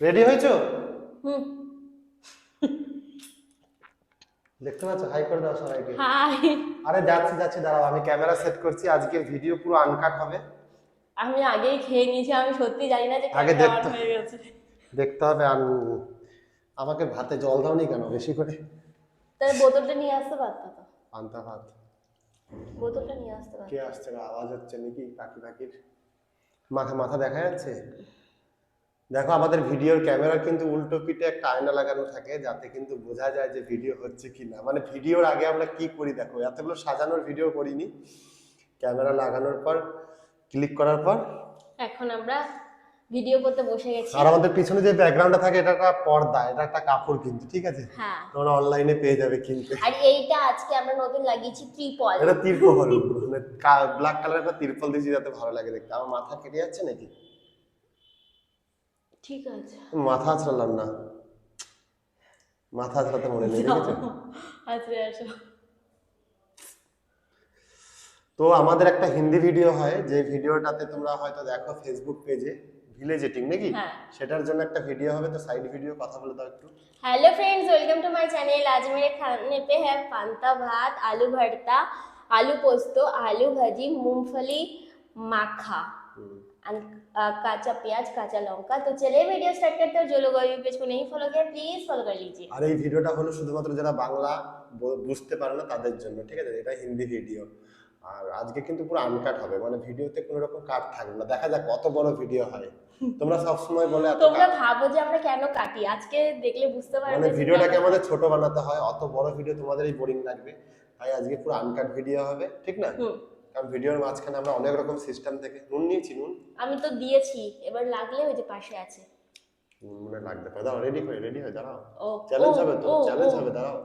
Ready হয়েছো? হুম। দেখতে পাচ্ছ? হাই করে দাও সবাইকে। হাই আরে যাচ্ছি যাচ্ছি দাঁড়াও আমি ক্যামেরা সেট করছি। আজকে ভিডিও পুরো আনকাট হবে। আমি আগেই খেয়ে নিয়েছি আমি সত্যি জানি না যে আগে দেখতে- হয়ে দেখতে হবে আন আমাকে ভাতে জল দাওনি কেন বেশি করে? তাহলে বোতলটা নিয়ে আসতে পারতো তো? পান্তা ভাত। বোতলটা নিয়ে আসতে পারতো। কে আসছে না আওয়াজ হচ্ছে নাকি পাখি পাখির মাথা মাথা দেখা যাচ্ছে? দেখো আমাদের ভিডিওর ক্যামেরার কিন্তু উল্টো পিঠে একটা আয়না লাগানো থাকে যাতে কিন্তু বোঝা যায় যে ভিডিও হচ্ছে কি না মানে ভিডিওর আগে আমরা কি করি দেখো এতগুলো সাজানোর ভিডিও করিনি। ক্যামেরা লাগানোর পর ক্লিক করার পর। এখন আমরা ভিডিও করতে বসে গেছি। আর আমাদের পিছনে যে ব্যাকগ্রাউন্ডটা থাকে এটা একটা পর্দা এটা একটা কাপড় কিন্তু ঠিক আছে? হ্যাঁ। তোমরা অনলাইনে পেয়ে যাবে কিনতে। আর এইটা আজকে আমরা নতুন লাগিয়েছি ত্রিপল। এটা তিরপল মানে ব্ল্যাক কালার একটা ত্রিপল দিয়েছি যাতে ভালো লাগে দেখতে। আমার মাথা কেটে যাচ্ছে নাকি? ঠিক আছে মাথা আছড়ালাম না মাথা আছড়াতে মনে নেই দেখেছো আচ্ছা আসো তো আমাদের একটা হিন্দি ভিডিও হয় যে ভিডিওটাতে তোমরা হয়তো দেখো ফেসবুক পেজে ভিলেজ এটিং নাকি হ্যাঁ। সেটার জন্য একটা ভিডিও হবে তো সাইড ভিডিও কথা বলে দাও একটু hello friends welcome to my channel आज मेरे खाने पे है पांता भात आलू भरता आलू पोस्तो आलू भाजी मूंगफली माखा and, अ, काचा प्याज काचा लौका तो चलिए वीडियो स्टार्ट करते हैं जो लोग अभी पेज को नहीं फॉलो किया प्लीज फॉलो कर लीजिए আর এই ভিডিওটা হলো শুধুমাত্র যারা বাংলা ব- বুঝতে পারে না তাদের জন্য ঠিক আছে এটা হিন্দি ভিডিও আর আজকে কিন্তু পুরো আনকাট হবে মানে ভিডিওতে কোনো রকম কাট থাকবে না দেখা যাক কত বড় ভিডিও হয় তোমরা সব সময় বলে এত তোমরা cut- ভাবো যে আমরা কেন কাটি আজকে দেখলে বুঝতে পারবে মানে যে ভিডিওটাকে কেন- আমাদের ছোট বানাতে হয় অত বড় ভিডিও তোমাদেরই বোরিং লাগবে তাই আজকে পুরো আনকাট ভিডিও হবে ঠিক না হুম, কারণ ভিডিওর মাঝখানে আমরা অনেক রকম সিস্টেম থেকে নুন নিয়েছি নুন? আমি তো দিয়েছি এবার লাগলে ওই যে পাশে আছে। নুন মনে লাগতে পারে। দাঁড়াও রেডি হয়ে রেডি হয়ে দাঁড়াও। চ্যালেঞ্জ হবে তো চ্যালেঞ্জ হবে দাঁড়াও।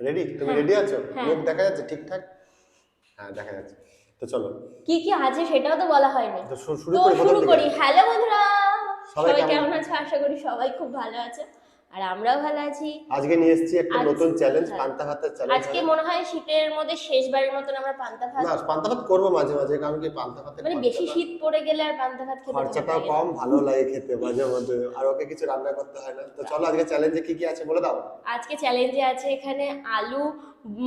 রেডি তুমি হ্যাঁ, রেডি আছো? হ্যাঁ। মুখ দেখা যাচ্ছে ঠিকঠাক? হ্যাঁ দেখা যাচ্ছে। তো চলো। কি কি আছে সেটাও তো বলা হয়নি। তো শুরু করি শুরু করি। হ্যালো বন্ধুরা! সবাই কেমন আছে? আশা করি সবাই খুব ভালো আছে। আর আমরাও ভালো আছি। আজকে নিয়ে এসেছি একটা নতুন চ্যালেঞ্জ হ্যাঁ। পান্তা ভাতের চ্যালেঞ্জ আজকে মনে হয় শীতের মধ্যে শেষবারের মতন আমরা পান্তা ভাত না পান্তা ভাত করব মাঝে মাঝে কারণ কি পান্তা ভাতে মানে বেশি শীত পড়ে গেলে আর পান্তা ভাত খেতে খরচাটাও কম ভালো লাগে খেতে মাঝে মাঝে আর ওকে কিছু রান্না করতে হয় না। তো চলো আজকে চ্যালেঞ্জে কি কি আছে বলে দাও। আজকে চ্যালেঞ্জে আছে এখানে আলু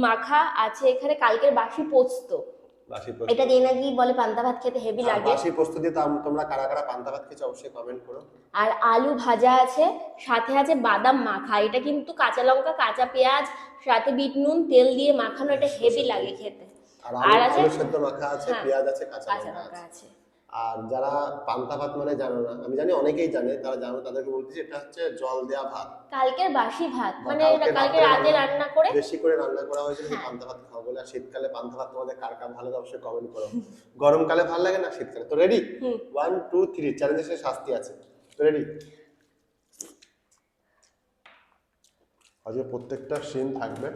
মাখা আছে এখানে কালকের বাসি পোস্ত। এটা দিয়ে নাকি বলে পান্তা ভাত খেতে হেভি লাগে। বাসি পোস্ত দিয়ে তাম- তোমরা কারা কারা পান্তা ভাত খেয়েছো অবশ্যই কমেন্ট করো। আর আলু ভাজা আছে সাথে আছে বাদাম মাখা। এটা কিন্তু কাঁচা লঙ্কা কাঁচা পেঁয়াজ সাথে বিট নুন তেল দিয়ে মাখানো এটা হেভি লাগে খেতে। আর আছে সেদ্ধ মাখা আছে হ্যাঁ, পেঁয়াজ আছে কাঁচা লঙ্কা আছে। আর যারা পান্তা ভাত মানে জানো না আমি জানি অনেকেই জানে তারা জানো তাদেরকে বলতেছি এটা হচ্ছে জল দেওয়া ভাত। কালকের বাসি ভাত মানে কালকে এটা কালকে রাতে রাতে রান্না- করে? বেশি করে রান্না করা হয়েছিল যে হ্যাঁ। পান্তা ভাত খাওয়া বলে আর শীতকালে পান্তা ভাত তোমাদের কার কার ভালো লাগে অবশ্যই কমেন্ট করো। গরমকালে ভালো লাগে না শীতকালে? তো রেডি। ওয়ান টু থ্রি চ্যালেঞ্জের শাস্তি আছে। তো রেডি আজকে প্রত্যেকটা সিন থাকবে।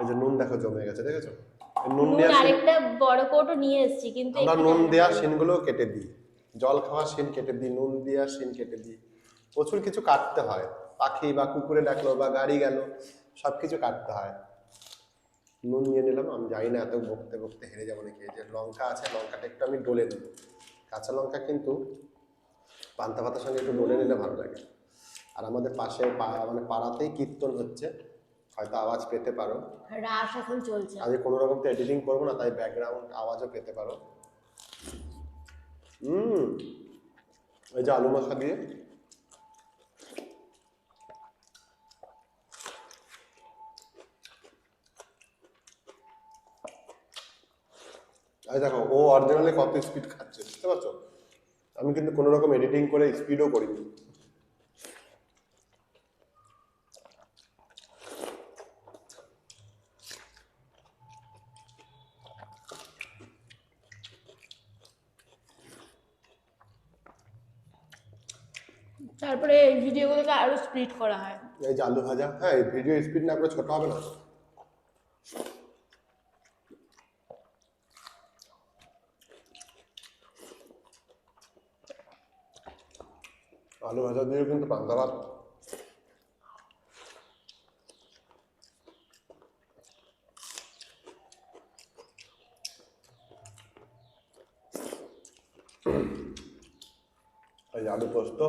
এই যে নুন দেখো জমে গেছে দেখেছ? নুন দেওয়া আরেকটা বড় কোটো নিয়ে এসেছি কিন্তু আমরা নুন দেওয়া নেই। সিনগুলো কেটে দিই। জল খাওয়ার সিন কেটে দিই নুন দেওয়ার সিন কেটে দিই। প্রচুর কিছু কাটতে হয়। পাখি বা কুকুরে ডাকলো বা গাড়ি গেল সব কিছু কাটতে হয়। নুন নিয়ে নিলাম আমি জানি না এত বকতে বকতে হেরে যাব নাকি যে লঙ্কা আছে লঙ্কাটা একটু আমি ডলে নেব। কাঁচা লঙ্কা কিন্তু পান্তা ভাতের সঙ্গে একটু ডলে নিলে ভালো লাগে। আর আমাদের পাশে মানে পাড়াতেই কীর্তন হচ্ছে। হয়তো আওয়াজ পেতে পারো। রাস এখন চলছে। আজকে কোনো রকম তো এডিটিং করব না তাই ব্যাকগ্রাউন্ড আওয়াজও পেতে পারো। হুম এই যে আলু মশলা দিয়ে। এই দেখো ও অরিজিনালি কত স্পিড খাচ্ছে বুঝতে পারছ? আমি কিন্তু কোনো রকম এডিটিং করে স্পিডও করিনি। তারপরে এই ভিডিওগুলোকে আরও স্প্লিট করা হয়। এই যে আলু ভাজা হ্যাঁ ভিডিও স্পিড না করে ছোট হবে না। আলু ভাজা দিয়ে কিন্তু পান্তা ভাত। এই যে আলু পোস্ত।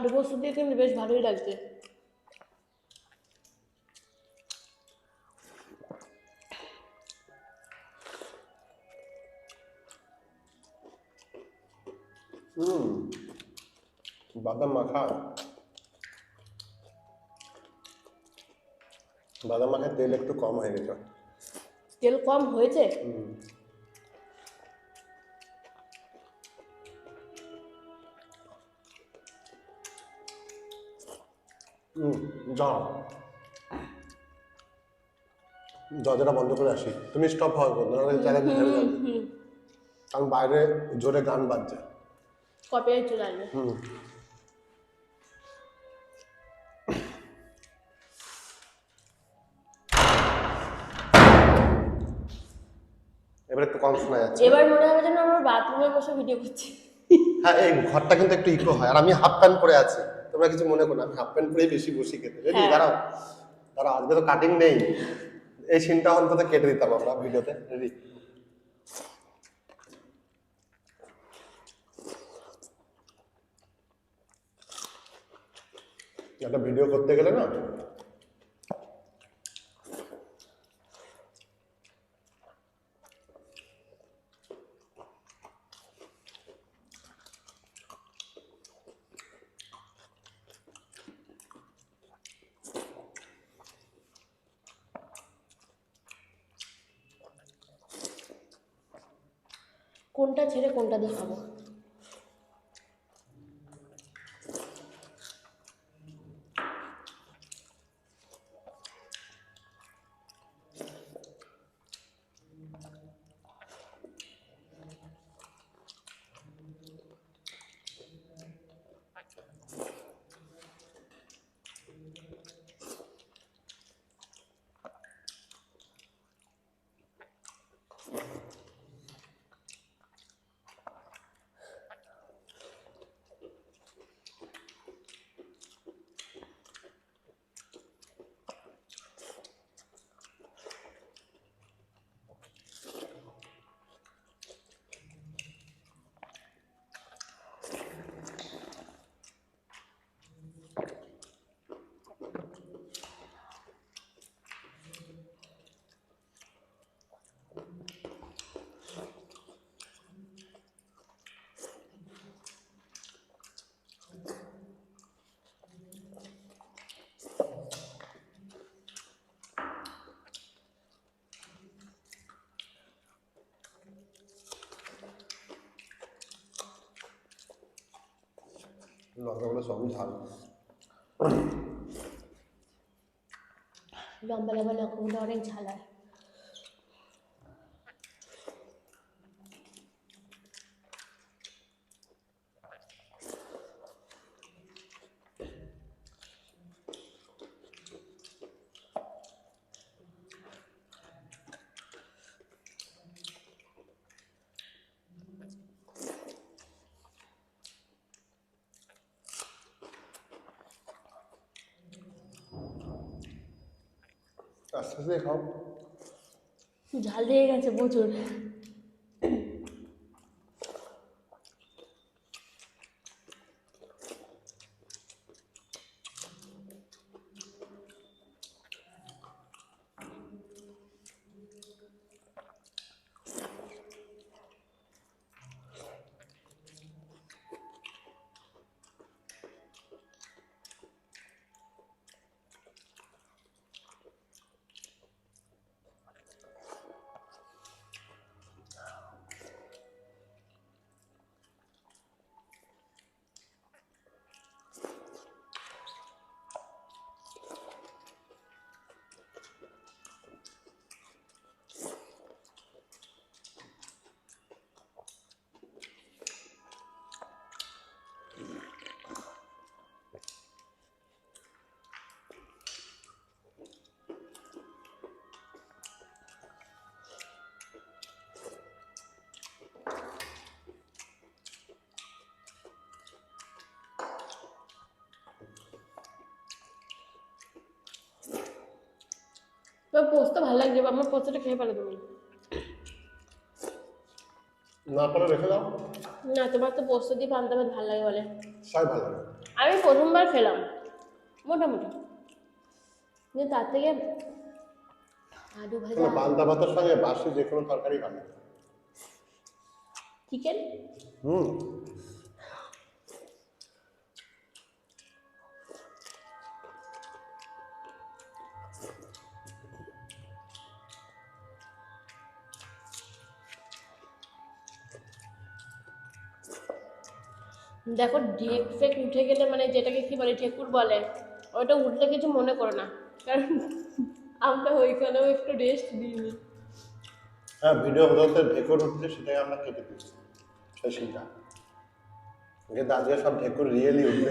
আলু পোস্ত দিয়ে কিন্তু বেশ ভালোই লাগছে। হুম বাদাম মাখা। বাদাম মাখায় তেল একটু কম হয়ে গেছে। তেল কম হয়েছে? হুম। যাও। দরজাটা বন্ধ করে আসি। তুমি স্টপ হওয়ার করো নাহলে চ্যালেঞ্জ হেরে যাবে। কারণ বাইরে জোরে গান বাজছে। কপিরাইট চলে আসবে। হুম। এবার একটু কম শোনা যাচ্ছে। এবার মনে হবে যেন আমরা বাথরুমে বসে ভিডিও করছি। হ্যাঁ এই ঘরটা কিন্তু একটু ইকো হয় আর আমি হাফ প্যান্ট পরে আছি। তোমরা কিছু মনে করো আমি হাফ প্যান্ট পরেই বেশি বসি খেতে। রেডি হ্যাঁ। দাঁড়াও দাঁড়াও আজকে তো কাটিং নেই। এই সিনটা অন্তত কেটে দিতাম আমরা ভিডিওতে। রেডি একটা ভিডিও করতে গেলে না কোনটা ছেড়ে কোনটা দিয়ে খাব লঙ্কাগুলো সবই ঝাল। লম্বা লম্বা লঙ্কাগুলো অনেক ঝাল হয় আস্তে আস্তে খাও ঝাল দিয়ে গেছে প্রচুর। তোমার পোস্ত ভালো লাগছে আমার পোস্তটা খেয়ে পারো তুমি। না পারে রেখে দাও। না তোমার তো পোস্ত দিয়ে পান্তা ভাত ভালো লাগে বলে। সবাই ভালো লাগে। আমি প্রথমবার খেলাম মোটামুটি। কিন্তু তার থেকে আলু ভাজা। পান্তা ভাতের সঙ্গে বাসি যে কোনো তরকারি ভালো। চিকেন হুম। দেখো ঢেক ফেক উঠে গেলে মানে যেটাকে কি বলে ঠেকুর বলে, ওটা উঠলে কিছু মনে করো না। কারণ আমরা ওইখানেও একটু রেস্ট দিইনি। হ্যাঁ ভিডিও বলতে ঢেকুর উঠছে সেটাই আমরা কেটে দিচ্ছি সেই সিনটা কিন্তু আজকে সব ঢেকুর রিয়েলি উঠবে।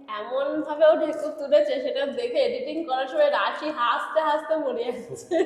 এমন ভাবে ও ঢেকুর তুলেছে, সেটা দেখে এডিটিং করার সময় রাশি হাসতে হাসতে মরে যাচ্ছে।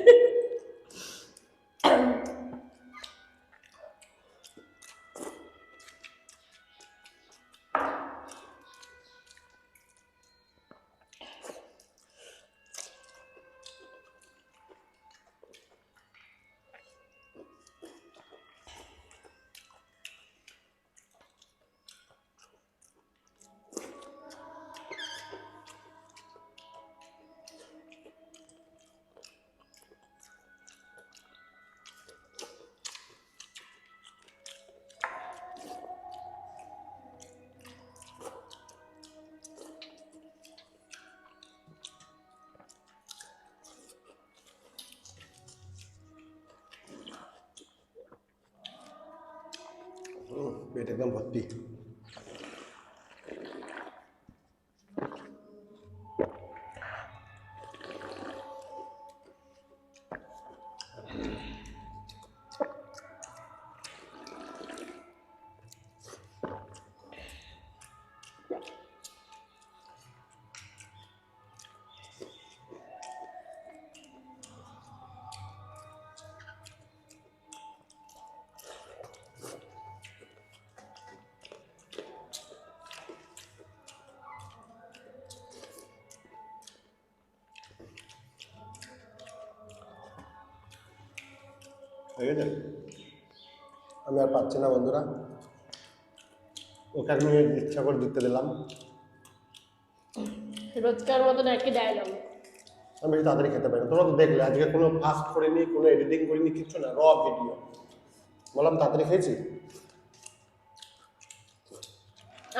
পেট একদম ভর্তি। হয়ে গেছে আমি আর পাচ্ছি না বন্ধুরা। ওকে আমি ইচ্ছা করে দিতে দিলাম। রোজকার মতন কি ডায়লগ আমি বেশি তাড়াতাড়ি খেতে পারি না। তোমরা তো দেখলে আজকে কোনো ফাস্ট করিনি কোনো এডিটিং করিনি কিচ্ছু না র ভিডিও বললাম তাড়াতাড়ি খেয়েছি?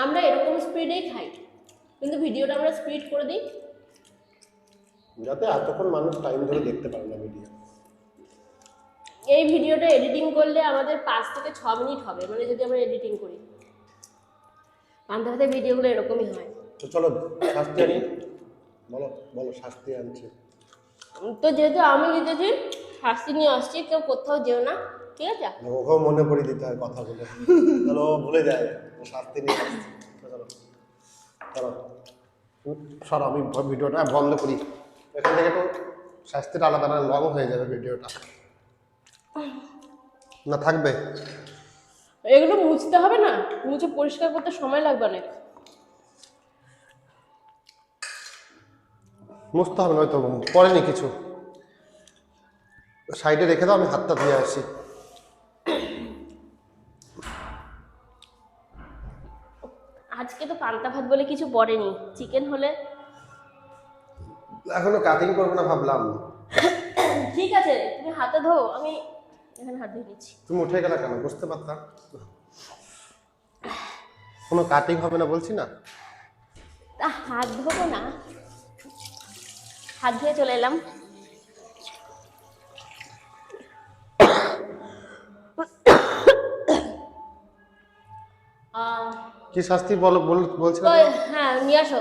আমরা এরকম স্পিডেই খাই। কিন্তু ভিডিওটা আমরা স্পিড করে দিই। যাতে এতক্ষণ মানুষ টাইম ধরে দেখতে পারে না ভিডিও এই ভিডিওটা এডিটিং করলে আমাদের পাঁচ থেকে ছ মিনিট হবে মানে যদি আমরা এডিটিং করি। পান্তা ভাতের ভিডিওগুলো এরকমই হয়। তো চলো শাস্তি আনি। বলো বলো শাস্তি আনছে। তো যেহেতু আমি জিতেছি শাস্তি নিয়ে আসছি কেউ কোথাও যেও না ঠিক আছে? ওকেও মনে করে দিতে হয় কথা বলে। চলো ভুলে যায় ও শাস্তি নিয়ে আসছে। চলো চলো। সর আমি ভিডিওটা বন্ধ করি। এখান থেকে তো শাস্তিটা আলাদা আলাদা লং হয়ে যাবে ভিডিওটা। না থাকবে। এগুলো মুছতে হবে না? মুছে পরিষ্কার করতে সময় লাগবে অনেক। মুছতে হবে নয়তো পড়েনি কিছু। সাইডে রেখে দাও আমি হাতটা ধুয়ে আসি আজকে তো পান্তা ভাত বলে কিছু পড়েনি। চিকেন হলে? এখনও কাটিং করব না ভাবলাম। ঠিক আছে তুমি হাতে ধো আমি এখানে হাত ধুয়ে নিচ্ছি। তুমি উঠে গেলে কেন? বুঝতে পারতাম কোনো কাটিং হবে না বলছি না? তা হাত ধোবো না। হাত ধুয়ে চলে এলাম। কি শাস্তি বলো বল- বলছিলাম হ্যাঁ নিয়ে আসো।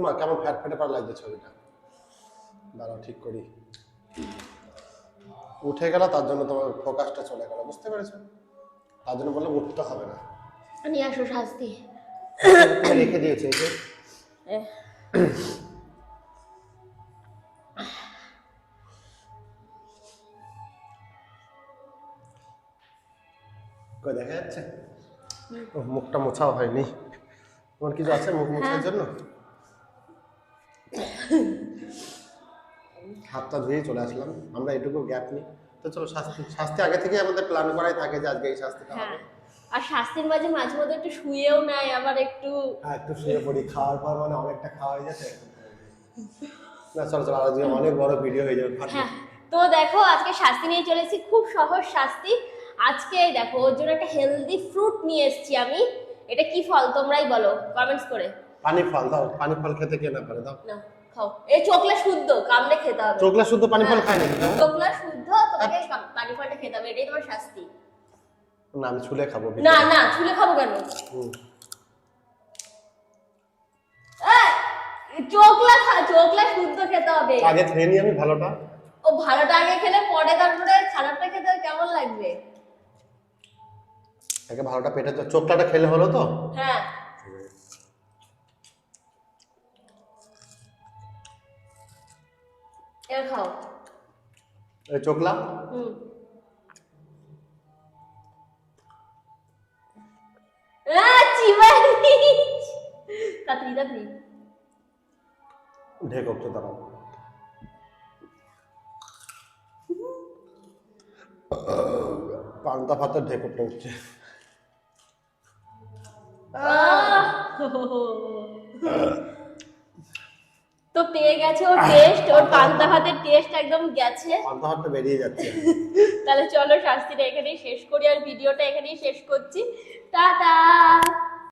মা কেমন ফ্যাট ফ্যাটে পার লাগছে ছবিটা? দাঁড়াও ঠিক করি। উঠে গেল তার জন্য তোমার ফোকাসটা চলে গেল বুঝতে পেরেছ? তার জন্য বললাম উঠতে হবে না। নিয়ে আসো শাস্তি। রেখে দিয়েছে এই যে। কই দেখা যাচ্ছে? মুখটা মোছাও হয়নি। তোমার কিছু আছে মুখ মোছার জন্য? হাতটা ধুয়ে চলে আসলাম। আমরা এটুকু গ্যাপ নিই। তো চলো শাস্তি শাস্তি আগে থেকে আমাদের প্ল্যান করাই থাকে যে আজকে এই শাস্তিটা হ্যাঁ। হবে। আর শাস্তির মাঝে মাঝে মধ্যে একটু শুয়েও নেয় আবার একটু হ্যাঁ একটু শুয়ে পড়ি। খাওয়ার পর মানে অনেকটা খাওয়া হয়ে যাচ্ছে। না চলো চলো আজকে অনেক বড় ভিডিও হয়ে যাবে। হ্যাঁ তো দেখো আজকে শাস্তি নিয়ে চলেছি। খুব সহজ শাস্তি। আজকে দেখো ওর জন্য একটা হেলদি ফ্রুট নিয়ে এসেছি আমি। এটা কি ফল তোমরাই বলো কমেন্টস করে। পানি ফল দাও পানি ফল খেতে কে না পারে দাও। নাও খাও। এই চোখলা শুদ্ধ কামড়ে খেতে হবে। চোখলা শুদ্ধ পানি ফল খায় নাকি? চোখলা শুদ্ধ তোমাকে পানি ফলটা খেতে হবে এটাই তোমার শাস্তি। না আমি ছুলে খাব না না ছুলে খাব কেন। চোখলা খা চোখলা শুদ্ধ খেতে হবে। আগে খেয়ে নিই আমি ভালোটা। ও ভালোটা আগে খেলে পরে তারপরে খারাপটা খেতে কেমন লাগবে? আগে ভালোটা পেটে তো চোখলাটা খেলে হলো তো? হ্যাঁ। এর খাও এই চোখলা হুম। তাড়াতাড়ি তাড়াতাড়ি ঢেক তো দাঁড়াও। পান্তা ভাতের ঢেক উঠছে। আহ! তো পেয়ে গেছে ওর টেস্ট ওর পান্তা ভাতের টেস্ট একদম গেছে। পান্তা ভাতটা বেরিয়ে যাচ্ছে। তাহলে চলো শাস্তিটা এখানেই শেষ করি আর ভিডিওটা এখানেই শেষ করছি। টাটা!